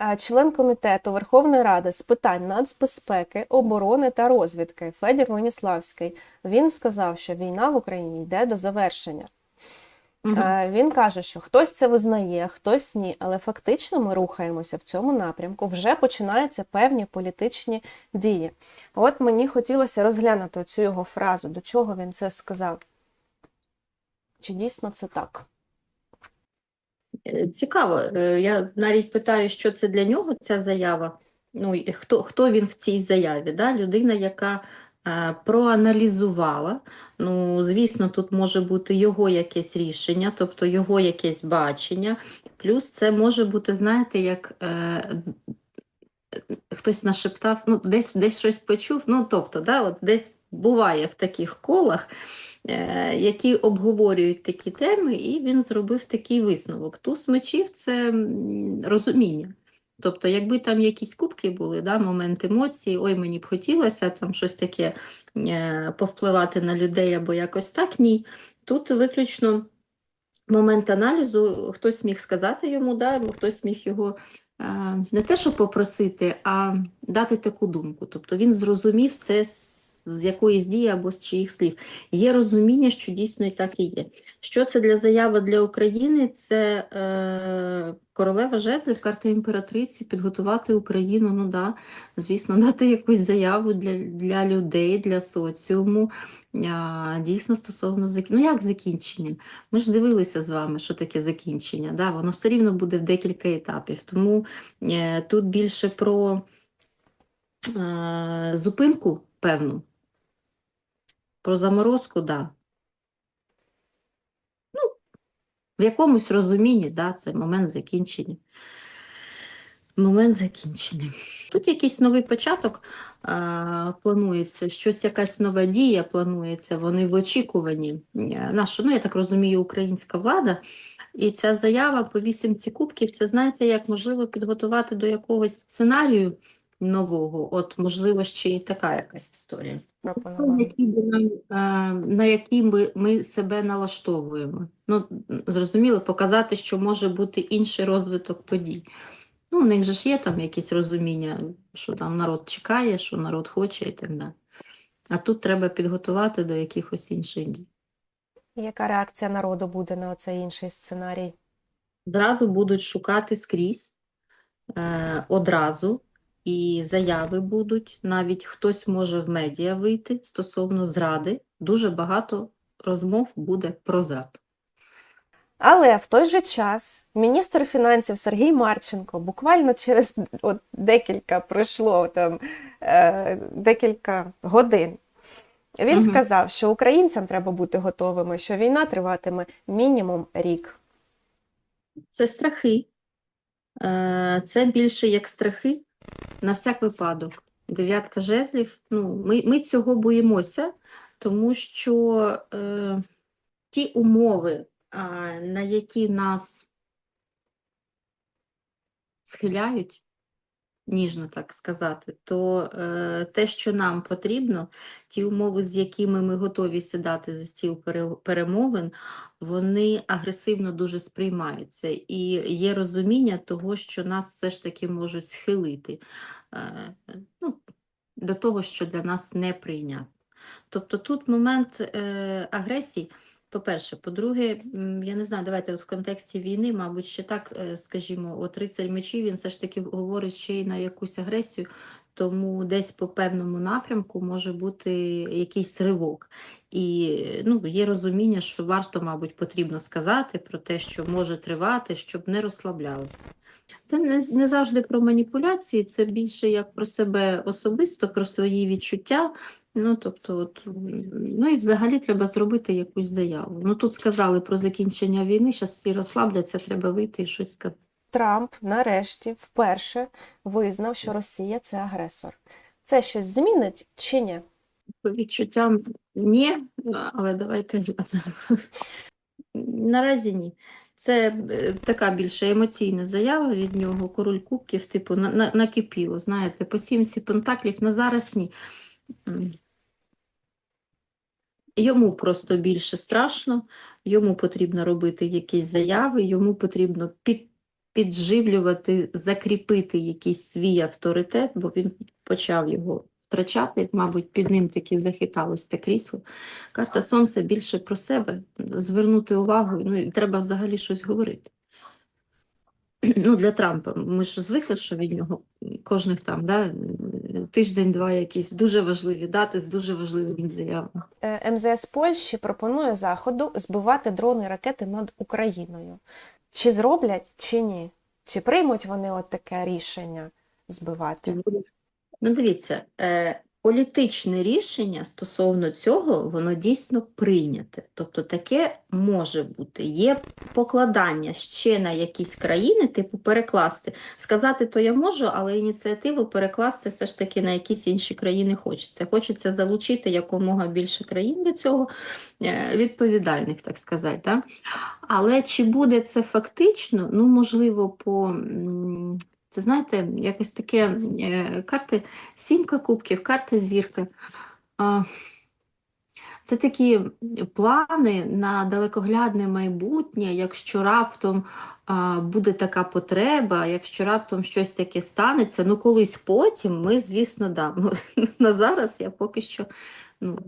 Е, Член комітету Верховної Ради з питань нацбезпеки, оборони та розвідки Федір Веніславський він сказав, що війна в Україні йде до завершення. Е, Він каже, що хтось це визнає, хтось ні, але фактично ми рухаємося в цьому напрямку. Вже починаються певні політичні дії. От мені хотілося розглянути цю його фразу, до чого він це сказав. Чи дійсно це так? Е, Цікаво. Е, Я навіть питаю, що це для нього ця заява. Ну, хто, хто він в цій заяві? Да? Людина, яка е, проаналізувала. Ну, звісно, тут може бути його якесь рішення, тобто його якесь бачення. Плюс це може бути, знаєте, як е, хтось нашептав, ну, десь, десь щось почув. Ну, тобто, да, от десь буває в таких колах, е, які обговорюють такі теми, і він зробив такий висновок. Туз мечів це розуміння. Тобто, якби там якісь кубки були, да, момент емоцій, ой, мені б хотілося там щось таке е, повпливати на людей або якось так, ні. Тут виключно момент аналізу, хтось міг сказати йому, да, хтось міг його е, не те, що попросити, а дати таку думку. Тобто він зрозумів це з якоїсь дії або з чиїх слів. Є розуміння, що дійсно і так і є. Що це для заяви для України? Це е, королева жезлів, карта імператриці, підготувати Україну, ну да, звісно, дати якусь заяву для, для людей, для соціуму. А, дійсно стосовно зак... ну як закінчення? Ми ж дивилися з вами, що таке закінчення. Да? Воно все рівно буде в декілька етапів. Тому е, тут більше про е, зупинку певну, про заморозку, да. Ну, в якомусь розумінні, да, це момент закінчення. Момент закінчення. Тут якийсь новий початок а, планується, щось якась нова дія планується, вони в очікуванні. Е, Наша, ну я так розумію, українська влада. І ця заява по вісімці кубків, це знаєте, як можливо підготувати до якогось сценарію нового. От, можливо, ще і така якась історія. На е, на якій ми, ми себе налаштовуємо. Ну, зрозуміло, показати, що може бути інший розвиток подій. Ну, у них же ж є там якесь розуміння, що там народ чекає, що народ хоче і так далі. А тут треба підготувати до якихось інших дій. Яка реакція народу буде на цей інший сценарій? Зраду будуть шукати скрізь е, одразу, і заяви будуть. Навіть хтось може в медіа вийти стосовно зради. Дуже багато розмов буде про зраду. Але в той же час міністр фінансів Сергій Марченко буквально через от декілька пройшло там е, декілька годин. Він Мгм. сказав, що українцям треба бути готовими, що війна триватиме мінімум рік. Це страхи. Е, Це більше як страхи на всяк випадок. Дев'ятка жезлів. Ну, ми, ми цього боїмося, тому що е, ті умови, е, на які нас схиляють, ніжно так сказати, то е, те, що нам потрібно, ті умови, з якими ми готові сідати за стіл пере- перемовин, вони агресивно дуже сприймаються. І є розуміння того, що нас все ж таки можуть схилити е, ну, до того, що для нас неприйнятно. Тобто тут момент е, агресії, по-перше, по-друге, я не знаю, давайте от в контексті війни, мабуть, ще так, е, скажімо, от рицарь мечів, він все ж таки говорить ще й на якусь агресію, тому десь по певному напрямку може бути якийсь ривок. І ну, є розуміння, що варто, мабуть, потрібно сказати про те, що може тривати, щоб не розслаблялося. Це не, не завжди про маніпуляції, це більше як про себе особисто, про свої відчуття. Ну, тобто, от, ну і взагалі треба зробити якусь заяву. Ну тут сказали про закінчення війни, зараз всі розслабляться, треба вийти і щось сказати. Трамп нарешті вперше визнав, що Росія це агресор. Це щось змінить чи ні? По відчуттям ні, але давайте. Наразі ні. Це е, така більше емоційна заява від нього, король кубків, типу, на, на, накипіло, знаєте, по сімці пентаклів на зараз ні. Йому просто більше страшно, йому потрібно робити якісь заяви, йому потрібно під, підживлювати, закріпити якийсь свій авторитет, бо він почав його втрачати, мабуть, під ним таки захиталось те крісло. Карта Сонця більше про себе, звернути увагу, ну і треба взагалі щось говорити. Ну, для Трампа. Ми ж звикли, що від нього кожних там да, тиждень-два якісь дуже важливі дати з дуже важливими заявами. Е, МЗС Польщі пропонує Заходу збивати дрони і ракети над Україною. Чи зроблять, чи ні? Чи приймуть вони от таке рішення збивати? Ну, дивіться, е, політичне рішення стосовно цього, воно дійсно прийняте. Тобто таке може бути. Є покладання ще на якісь країни, типу перекласти. Сказати то я можу, але ініціативу перекласти все ж таки на якісь інші країни хочеться. Хочеться залучити якомога більше країн до цього, е, відповідальних, так сказати. Да? Але чи буде це фактично? Ну, можливо, по. Це знаєте, якось таке е, карти Сімка кубків, карта зірка. Це такі плани на далекоглядне майбутнє, якщо раптом а, буде така потреба, якщо раптом щось таке станеться, ну колись потім ми, звісно, дамо. На зараз я поки що ну,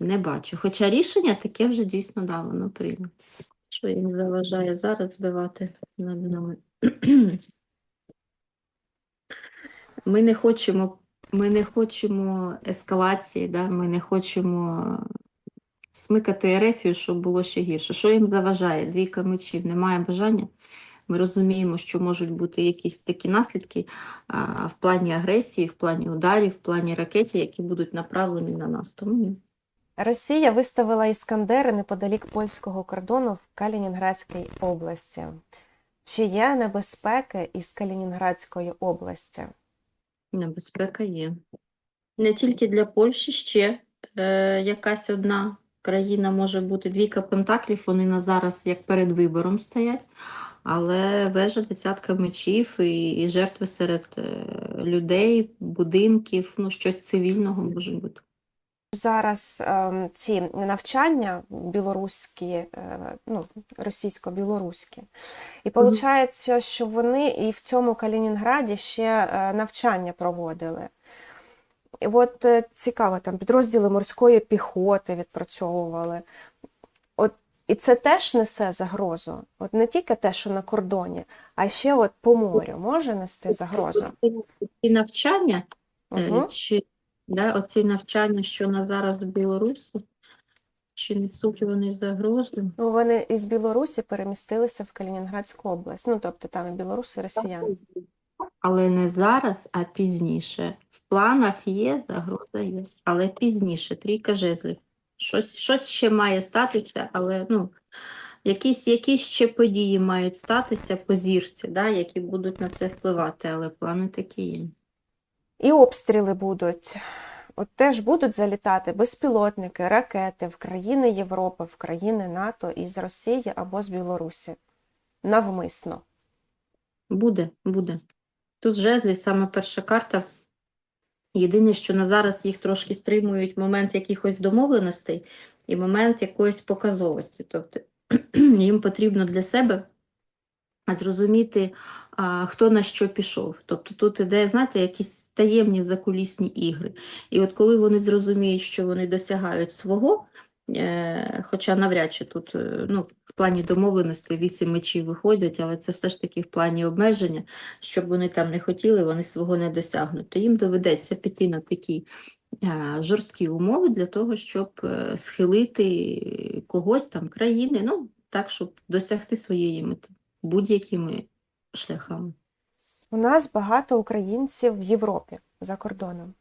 не бачу. Хоча рішення таке вже дійсно да, воно прийнято. Що їм заважає зараз збивати над нами? Ми не хочемо, ми не хочемо ескалації, да? ми не хочемо смикати Ерефію, щоб було ще гірше. Що їм заважає? Двійка мечів, немає бажання. Ми розуміємо, що можуть бути якісь такі наслідки а, в плані агресії, в плані ударів, в плані ракетів, які будуть направлені на нас. Тому ні. Росія виставила іскандери неподалік польського кордону в Калінінградській області. Чи є небезпеки із Калінінградської області? Небезпека є. Не тільки для Польщі, ще е, якась одна країна може бути. Двійка пентаклів, вони на зараз як перед вибором стоять, але вежа десятка мечів і, і жертви серед е, людей, будинків, ну щось цивільного може бути. Зараз ем, ці навчання білоруські, е, ну, російсько-білоруські. І виходить, що вони і в цьому Калінінграді ще е, навчання проводили. І от е, цікаво, там підрозділи морської піхоти відпрацьовували. От, і це теж несе загрозу. От не тільки те, що на кордоні, а ще от по морю може нести загрозу. І навчання, е, Угу. чи да, оці навчання, що на зараз в Білорусі, чи несуть вони загрози? Ну, вони із Білорусі перемістилися в Калінінградську область. Ну, тобто там і білоруси, і росіяни. Але не зараз, а пізніше. В планах є, загроза є, але пізніше, трійка жезлів. Щось, щось ще має статися, але ну, якісь, якісь ще події мають статися по зірці, да, які будуть на це впливати, але плани такі є. І обстріли будуть. От теж будуть залітати безпілотники, ракети в країни Європи, в країни НАТО із Росії або з Білорусі. Навмисно. Буде, буде. Тут жезлі, саме перша карта. Єдине, що на зараз їх трошки стримують момент якихось домовленостей і момент якоїсь показовості. Тобто їм потрібно для себе зрозуміти, хто на що пішов. Тобто тут іде, знаєте, якісь таємні закулісні ігри. І от коли вони зрозуміють, що вони досягають свого, е, хоча навряд чи тут е, ну, в плані домовленостей вісім мечів виходять, але це все ж таки в плані обмеження, щоб вони там не хотіли, вони свого не досягнуть. То їм доведеться піти на такі е, жорсткі умови для того, щоб схилити когось там, країни, ну, так, щоб досягти своєї мети будь-якими шляхами. У нас багато українців в Європі за кордоном.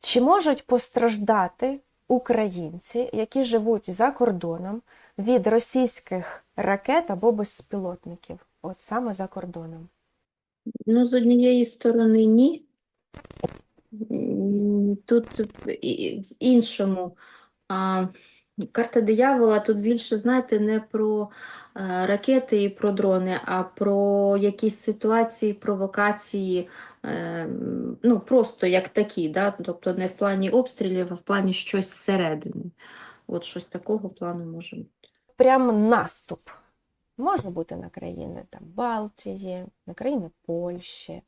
Чи можуть постраждати українці, які живуть за кордоном від російських ракет або безпілотників? От саме за кордоном. Ну, з однієї сторони, ні. Тут в іншому. Карта диявола тут більше, знаєте, не про е, ракети і про дрони, а про якісь ситуації, провокації, е, ну, просто як такі, да? Тобто не в плані обстрілів, а в плані щось зсередини. От щось такого плану може бути. Прям наступ. Може бути на країни там Балтії, на країни Польщі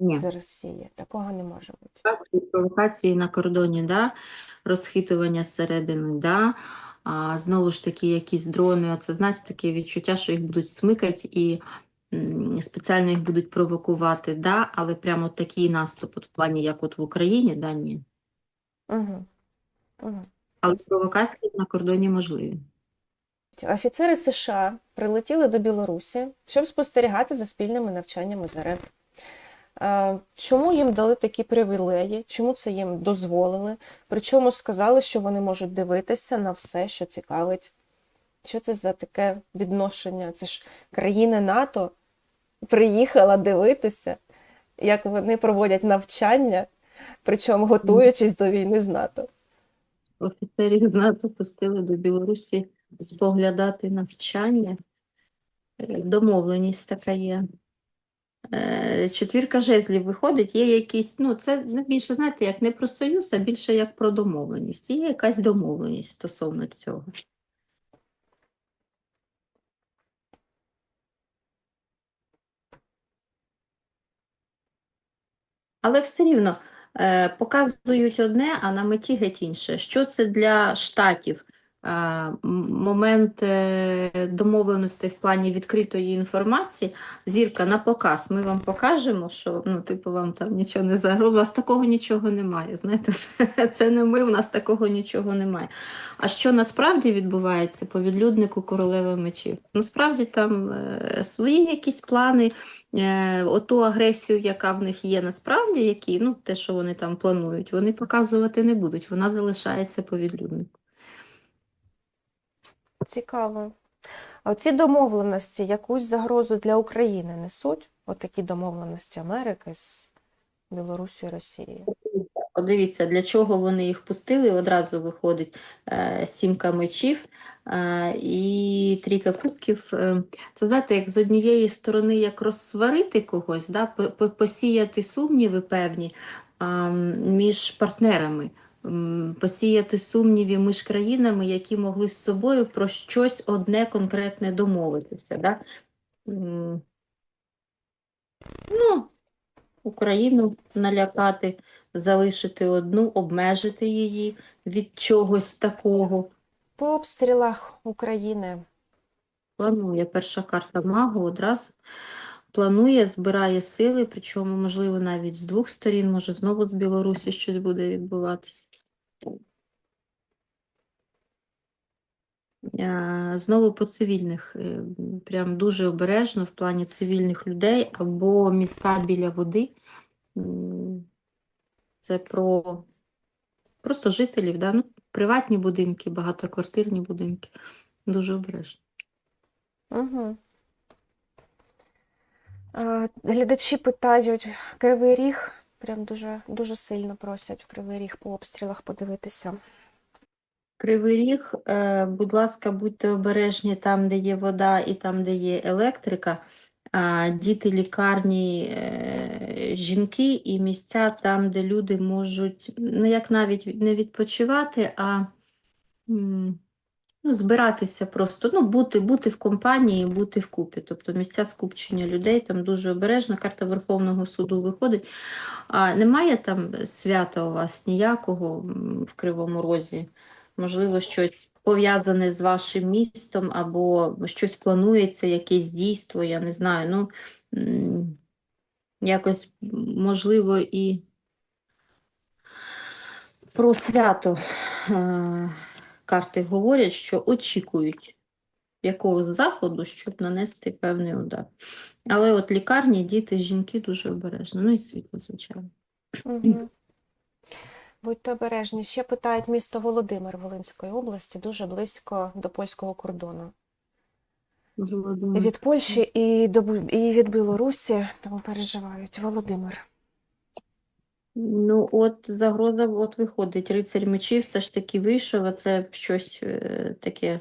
Ні. з Росії. Такого не може бути. Так, провокації на кордоні, да, розхитування зсередини, да. А, знову ж таки, якісь дрони, оце, знаєте, таке відчуття, що їх будуть смикати і м, спеціально їх будуть провокувати, да, але прямо такий наступ, от в плані, як от в Україні, да, ні. Угу. Угу. Але провокації на кордоні можливі. Офіцери США прилетіли до Білорусі, щоб спостерігати за спільними навчаннями з РФ. Е, Чому їм дали такі привілеї? Чому це їм дозволили? Причому сказали, що вони можуть дивитися на все, що цікавить. Що це за таке відношення? Це ж країни НАТО приїхала дивитися, як вони проводять навчання, причому готуючись до війни з НАТО. Офіцерів НАТО пустили до Білорусі споглядати навчання. Е, Домовленість така є. Е, Четвірка жезлів виходить, є якісь, ну це більше, знаєте, як не про союз, а більше як про домовленість. Є якась домовленість стосовно цього. Але все рівно е, показують одне, а на меті геть інше. Що це для штатів? Е, момент е, домовленостей в плані відкритої інформації. Зірка на показ. Ми вам покажемо, що ну, типу, вам там нічого не загрозить. У вас такого нічого немає. Знаєте, це, не ми, у нас такого нічого немає. А що насправді відбувається по відлюднику королеви мечів? Насправді там е, свої якісь плани, оту агресію, яка в них є насправді, які, ну, те, що вони там планують, вони показувати не будуть. Вона залишається по відлюднику. Цікаво. А ці домовленості якусь загрозу для України несуть? Отакі домовленості Америки з Білорусі і Росією. Подивіться, для чого вони їх пустили. Одразу виходить е, сімка мечів е, і трійка кубків. Е, це знаєте, як з однієї сторони, як розсварити когось, да, по- по- посіяти сумніви певні м, між партнерами, посіяти сумніви між країнами, які могли з собою про щось одне конкретне домовитися. Да? Ну, Україну налякати, залишити одну, обмежити її від чогось такого. По обстрілах України Планує перша карта магу одразу. Планує, збирає сили, причому, можливо, навіть з двох сторін, може, знову з Білорусі щось буде відбуватися. Знову по цивільних, е, прям дуже обережно в плані цивільних людей або міста біля води. Це про просто жителів, да? ну, приватні будинки, багатоквартирні будинки. Дуже обережно. Угу. Глядачі питають, Кривий Ріг, прям дуже, дуже сильно просять в Кривий Ріг по обстрілах подивитися. Кривий Ріг, е, будь ласка, будьте обережні там, де є вода і там, де є електрика. Діти, лікарні, е, жінки і місця там, де люди можуть, ну як навіть не відпочивати, а ну, збиратися просто, ну, бути, бути в компанії, бути вкупі. Тобто місця скупчення людей там дуже обережно. Карта Верховного суду виходить. А немає там свята у вас ніякого в Кривому Розі? Можливо, щось пов'язане з вашим містом, або щось планується, якесь дійство, я не знаю. Ну, якось, можливо, і про свято е, карти говорять, що очікують якогось заходу, щоб нанести певний удар. Але от лікарні, діти, жінки дуже обережно. Ну і світло, звичайно. Угу. Будьте обережні. Ще питають місто Володимир Волинської області, дуже близько до польського кордону. Володимир. Від Польщі і, до, і від Білорусі, тому переживають. Володимир. Ну, от загроза от виходить. Рицарь мечів все ж таки вийшов, а це щось е, таке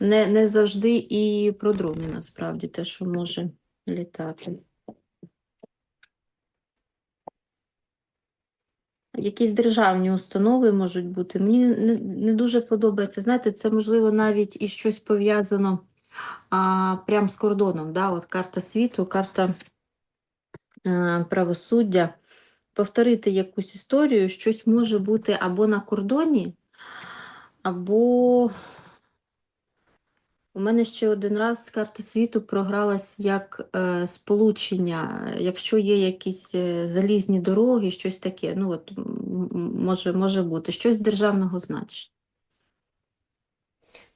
не, не завжди і про дрони, насправді, те, що може літати. Якісь державні установи можуть бути. Мені не, дуже подобається. Знаєте, це можливо навіть і щось пов'язано а, прям з кордоном, да, от карта світу, карта а, правосуддя. Повторити якусь історію, щось може бути або на кордоні, або у мене ще один раз карта світу програлась як е, сполучення, якщо є якісь е, залізні дороги, щось таке. Ну, от, може, може бути, щось державного значення.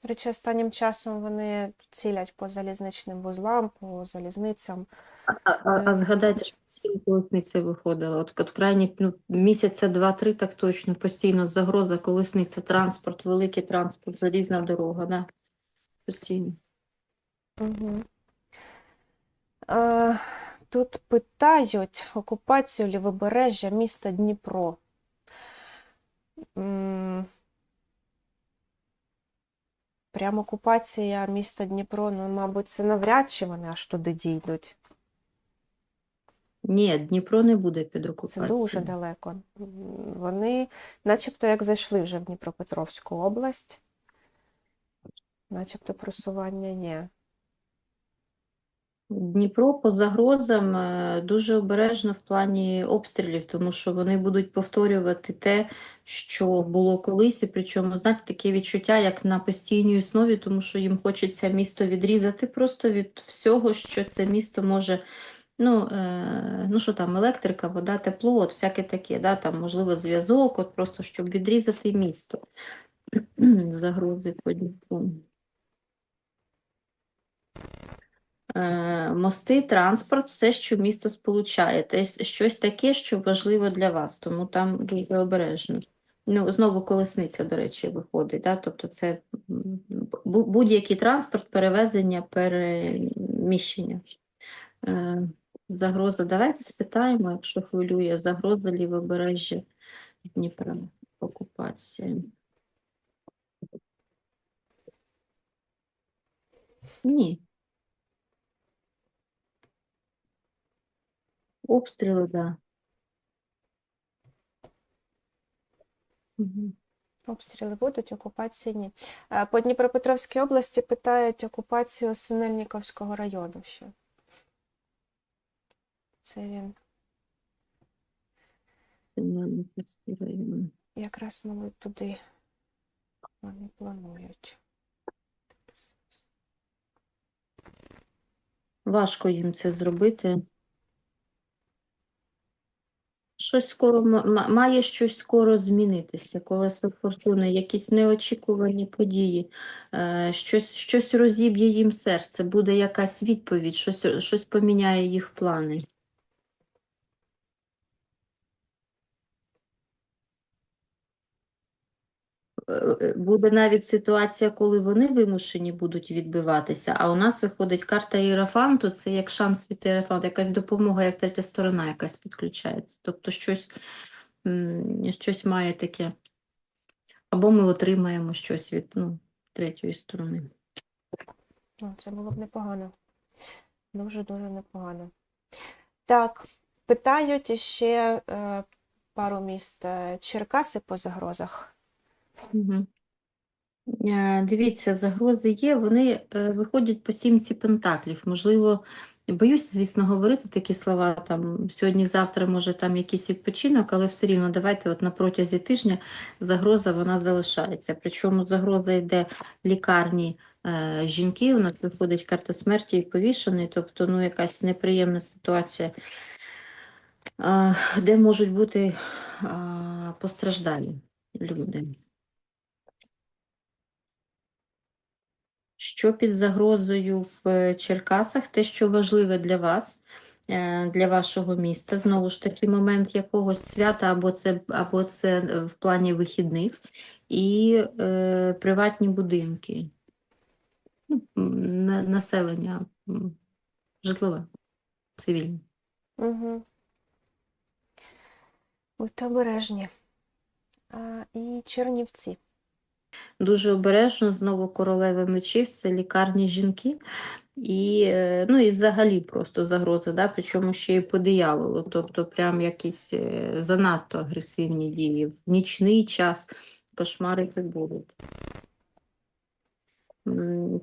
До речі, останнім часом вони цілять по залізничним вузлам, по залізницям. А, а, а згадайте, що колесниця виходила. От, от крайні ну, місяця два-три, так точно, постійно загроза, колесниця, транспорт, великий транспорт, залізна дорога, да. Постійно. Угу. Е, тут питають окупацію лівобережжя міста Дніпро. М, Прям окупація міста Дніпро, ну, мабуть, це навряд чи вони аж туди дійдуть. Ні, Дніпро не буде під окупацією. Це дуже далеко. Вони, начебто, як зайшли вже в Дніпропетровську область, начебто просування є. Дніпро по загрозам е, дуже обережно в плані обстрілів, тому що вони будуть повторювати те, що було колись, і причому, знаєте, таке відчуття, як на постійній основі, тому що їм хочеться місто відрізати просто від всього, що це місто може. Ну, е, ну що там, електрика, вода, тепло, от всяке таке, да, там, можливо, зв'язок, от просто щоб відрізати місто. Загрози по Дніпру. Е, Мости, транспорт, все, що місто сполучає, те щось таке, що важливо для вас, тому там дуже обережно. Ну, знову колесниця, до речі, виходить. Да? Тобто це будь-який транспорт, перевезення, переміщення. Е, Загроза. Давайте спитаємо, якщо хвилює, загроза лівобережжя Дніпра, окупація. Ні. Обстріли, так. Да. Мгм. Обстріли будуть, окупації ні. Е, По Дніпропетровській області питають окупацію Синельніковського району ще. Це він Синельниківський район. якраз, мабуть, туди вони планують. Важко їм це зробити. Щось скоро має щось скоро змінитися, колесо фортуни, якісь неочікувані події, е, щось, щось розіб'є їм серце, буде якась відповідь, щось, щось поміняє їх плани. Е, е, Буде навіть ситуація, коли вони вимушені будуть відбиватися, а у нас виходить карта Іерофанту, це як шанс від Іерофанту, якась допомога, як третя сторона якась підключається. Тобто щось, щось має таке. Або ми отримаємо щось від ну, третьої сторони. Ну, це було б непогано. Дуже-дуже непогано. Так, питають ще е, пару міст е, Черкаси по загрозах. Угу. Дивіться, загрози є, вони е, виходять по сімці пентаклів. Можливо, боюсь, звісно, говорити такі слова, там сьогодні-завтра, може, там якийсь відпочинок, але все рівно давайте от на протязі тижня загроза вона залишається. Причому загроза йде лікарні е, жінки, у нас виходить карта смерті і повішений, тобто ну, якась неприємна ситуація, е, де можуть бути е, постраждалі люди. Що під загрозою в е, Черкасах, те, що важливе для вас, е, для вашого міста, знову ж таки, момент якогось свята, або це, або це е, в плані вихідних, і е, приватні будинки, Ну, населення, житлове, цивільне. Угу. Будьте обережні. А, і Чернівці. Дуже обережно, знову королева мечів, це лікарні жінки. І, е, ну, і взагалі просто загроза, да? причому ще й по дияволу, тобто прям якісь е, занадто агресивні дії. В нічний час кошмари будуть.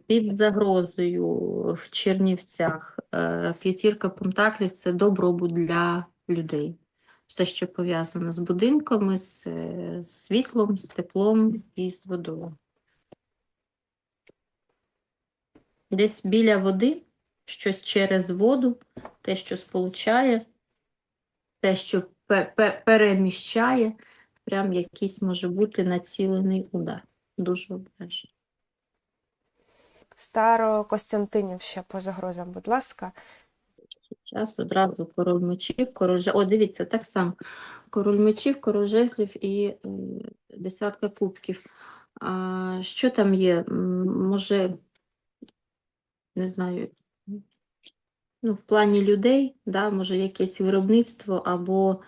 під загрозою в Чернівцях. Е, П'ятірка пентаклів це добробут для людей. Все, що пов'язано з будинками, з, е, з світлом, з теплом і з водою. Десь біля води, щось через воду, те, що сполучає, те, що пе- пе- переміщає, прям якийсь може бути націлений удар. Дуже обережно. Старокостянтинів ще по загрозам, будь ласка. Час одразу король мечів, король О, дивіться, так само. Король мечів, король жезлів і е, десятка кубків. А, що там є? Може, не знаю, ну, в плані людей, да, може, якесь виробництво або.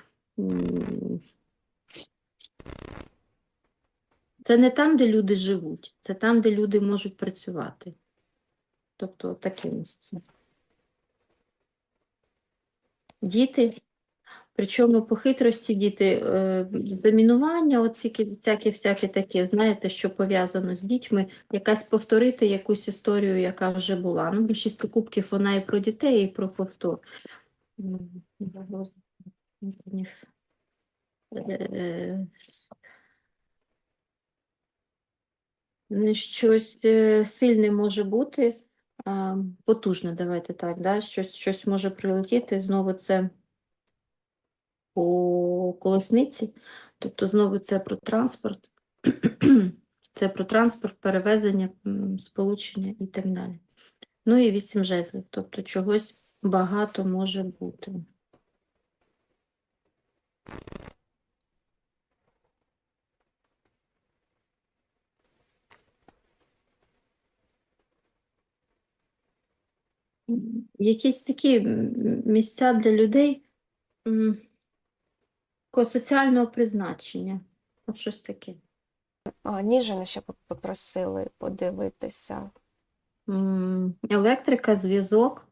Це не там, де люди живуть, це там, де люди можуть працювати. Тобто таке місце. Діти, причому по хитрості діти, е, замінування, оці всяке, всяке таке, знаєте, що пов'язано з дітьми, якась повторити якусь історію, яка вже була. Ну, більшість кубків вона і про дітей, і про повтор. Е, Ну, щось е, сильне може бути, потужне, давайте так, да? щось, щось може прилетіти, знову це по колесниці, тобто знову це про транспорт, це про транспорт, перевезення, сполучення і так далі. Ну і вісім жезлів, тобто чогось багато може бути. М, Якісь такі місця для людей соціального призначення. От щось таке. А, Ніжини ще попросили подивитися. Електрика, зв'язок,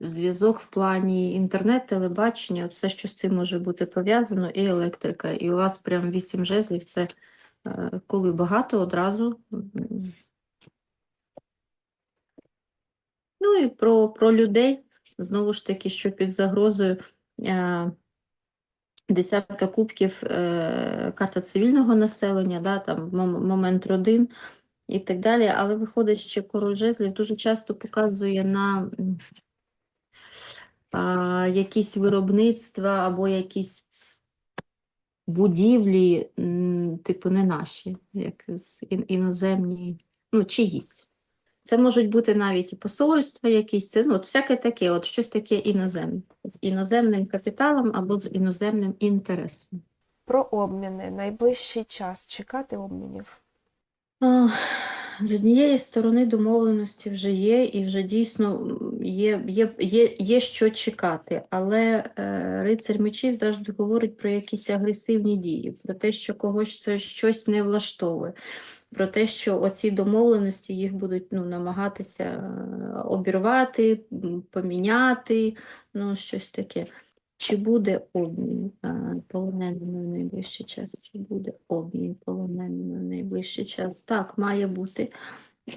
зв'язок в плані інтернет, телебачення, все, що з цим може бути пов'язано, і електрика. І у вас прям вісім жезлів, це е, коли багато одразу. М. Ну і про, про людей, знову ж таки, що під загрозою. е, Десятка кубків, е, карта цивільного населення, да, там момент родин і так далі. Але виходить, що король жезлів дуже часто показує на а, якісь виробництва або якісь будівлі, типу, не наші, як іноземні, ну, чиїсь. Це можуть бути навіть і посольства якісь, це, ну, от всяке таке, от щось таке іноземне, з іноземним капіталом або з іноземним інтересом. Про обміни. Найближчий час чекати обмінів. А, З однієї сторони домовленості вже є, і вже дійсно є, є, є, є що чекати, але е, рицар мечів завжди говорить про якісь агресивні дії, про те, що когось це щось не влаштовує, про те, що оці домовленості їх будуть ну, намагатися е, обірвати, поміняти, ну щось таке. Чи буде обмін е, полоненими в найближчий час? Чи буде обмін полоненими в найближчий час? Так, має бути.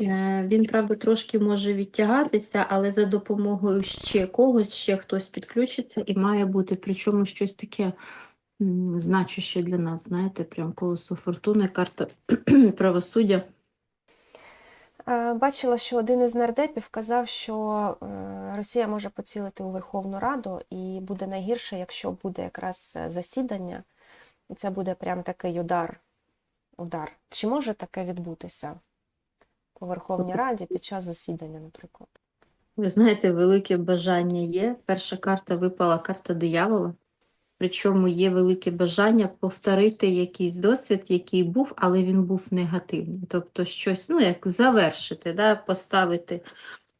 Е, Він, правда, трошки може відтягатися, але за допомогою ще когось, ще хтось підключиться і має бути. Причому щось таке значуще для нас, знаєте, прям колесо фортуни, карта правосуддя. Е, Бачила, що один із нардепів казав, що е, Росія може поцілити у Верховну Раду, і буде найгірше, якщо буде якраз е, засідання, і це буде прям такий удар. удар. Чи може таке відбутися у Верховній Раді під час засідання, наприклад? Ви знаєте, велике бажання є. Перша карта випала карта диявола. Причому є велике бажання повторити якийсь досвід, який був, але він був негативний. Тобто щось, ну, як завершити, да, поставити,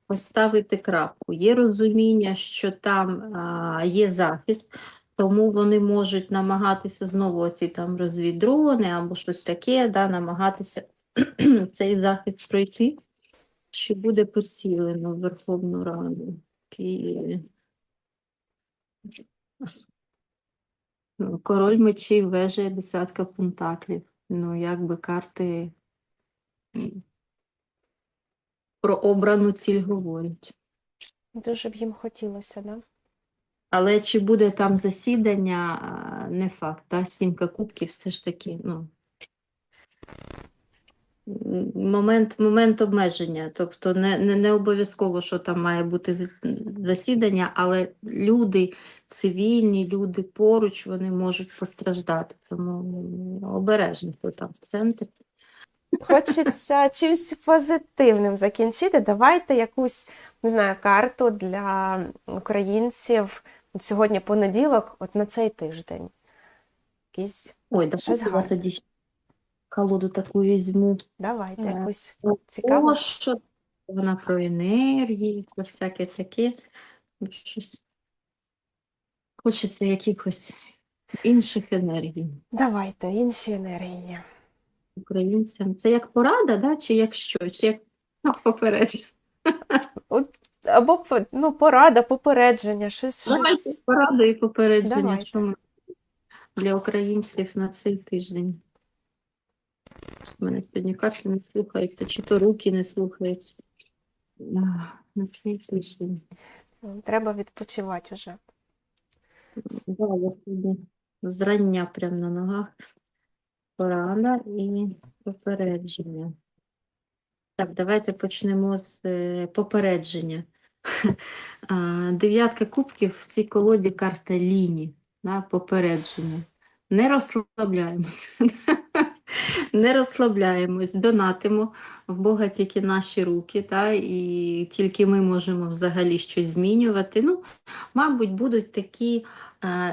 поставити крапку. Є розуміння, що там а, є захист, тому вони можуть намагатися знову оці там розвіддрони або щось таке, да, намагатися цей захист пройти. Чи буде поцілено Верховну Раду Король мечів вежа, десятка пентаклів. ну, якби карти про обрану ціль говорять. Дуже б їм хотілося, да? Але чи буде там засідання, не факт. Та? Сімка кубків все ж таки, ну, момент, момент обмеження. Тобто не, не, не обов'язково, що там має бути засідання, але люди, цивільні, люди поруч, вони можуть постраждати. Тому обережно, хто там в центрі. Хочеться чимось позитивним закінчити. Давайте якусь, не знаю, карту для українців. Сьогодні понеділок, от на цей тиждень. Якісь, Ой, давайте гарне. тоді ще колоду таку візьму. давайте, Е, якусь ну, цікаву. О, що вона про енергії, про всяке таке. От Щось. Хочеться якихось інших енергій Давайте, інші енергії. українцям. Це як порада, да? чи як що? Чи як ну, попередження? Або по- ну, порада, попередження, щось, Давайте щось. порада і попередження, Давайте. що ми для українців на цей тиждень. У мене сьогодні карти не слухаються, чи то руки не слухаються. На цей тиждень. Треба відпочивати вже. Да, я сьогодні зрання прямо на ногах. Порада і попередження. Так, давайте почнемо з е, попередження. Дев'ятка кубків в цій колоді карта ліні, да, попередження. Не розслабляємося. Не розслабляємось, донатимо в Бога тільки наші руки, та, і тільки ми можемо взагалі щось змінювати. Ну, мабуть, будуть такі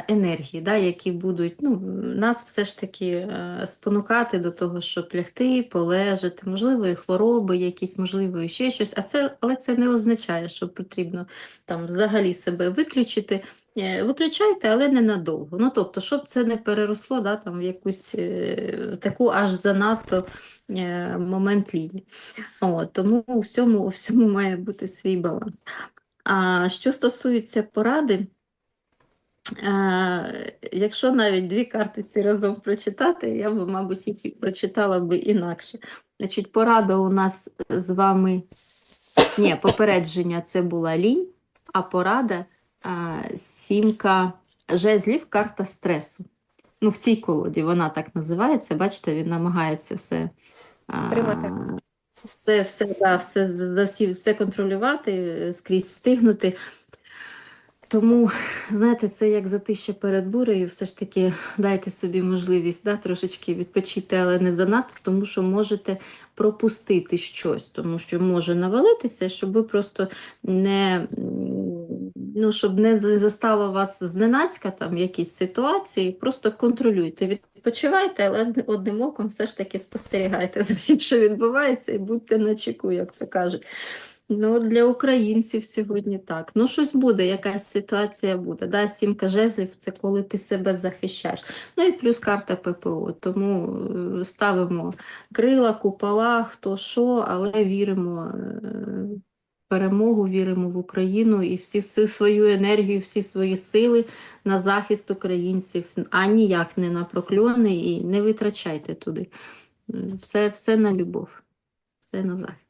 енергії, да, які будуть ну, нас все ж таки е, спонукати до того, щоб лягти, полежати, можливо, і хвороби якісь, можливо, і ще щось. А це, але це не означає, що потрібно там взагалі себе виключити. Е, Виключайте, але ненадовго. Ну, тобто, щоб це не переросло да, там, в якусь е, таку аж занадто е, момент лінії. О, тому у всьому, у всьому має бути свій баланс. А що стосується поради, е, якщо навіть дві карти ці разом прочитати, я б, мабуть, їх прочитала би інакше. Значить, порада у нас з вами, ні, попередження це була лінь, а порада е, сімка жезлів, карта стресу. Ну, в цій колоді вона так називається. Бачите, він намагається все. а, Стримати. Все, все, да, все, всі- все контролювати, е, скрізь встигнути. Тому, знаєте, це як затища перед бурею, все ж таки дайте собі можливість да, трошечки відпочити, але не занадто, тому що можете пропустити щось, тому що може навалитися, щоб ви просто не, ну, щоб не за- застало вас зненацька там якісь ситуації, просто контролюйте, відпочивайте, але одним оком все ж таки спостерігайте за всім, що відбувається, і будьте на чеку, як це кажуть. Ну, для українців сьогодні так. Ну, щось буде, якась ситуація буде. Да? Сімка жезлів це коли ти себе захищаєш. Ну і плюс карта ППО. Тому е, ставимо крила, купола, хто що, але віримо е, в перемогу, віримо в Україну і всі свою енергію, всі свої сили на захист українців, а ніяк не на прокльони і не витрачайте туди. Е, Все, все на любов, все на захист.